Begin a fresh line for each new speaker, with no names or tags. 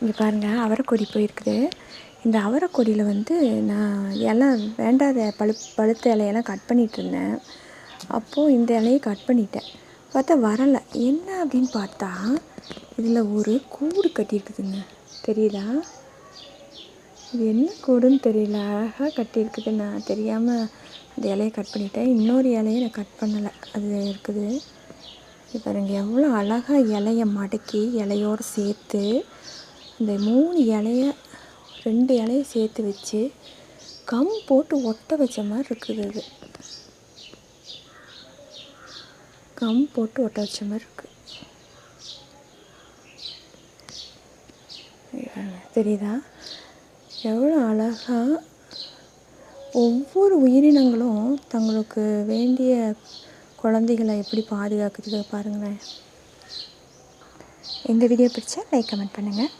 இங்கே பாருங்கள் அவரைக்கொடி போயிருக்குது. இந்த அவரைக்கொடியில் வந்து நான் இலை வேண்டாத பழு பழுத்த இலையெல்லாம் கட் பண்ணிகிட்டு இருந்தேன் அப்போது இந்த இலையை கட் பண்ணிட்டேன். பார்த்தா வரலை. என்ன அப்படின்னு பார்த்தா இதில் ஒரு கூடு கட்டியிருக்குதுங்க. தெரியுதா? இது என்ன கூடுன்னு தெரியல. அழகாக கட்டியிருக்குது நான் தெரியாமல் அந்த இலையை கட் பண்ணிட்டேன். இன்னொரு இலையை நான் கட் பண்ணலை. அது இருக்குது. பாருங்கள் எவ்வளோ அழகாக இலையை மடக்கி இலையோடு சேர்த்து இந்த மூணு இலைய ரெண்டு இலைய சேர்த்து வச்சு கம் போட்டு ஒட்ட வச்ச மாதிரி இருக்குது அது. கம் போட்டு ஒட்ட வச்ச மாதிரி இருக்குது தெரியுதா? எவ்வளோ அழகாக ஒவ்வொரு உயிரினங்களும் தங்களுக்கு வேண்டிய குழந்தைகளை எப்படி பாதுகாக்குது பாருங்களேன். இந்த வீடியோ பிடிச்சா லைக் கமெண்ட் பண்ணுங்கள்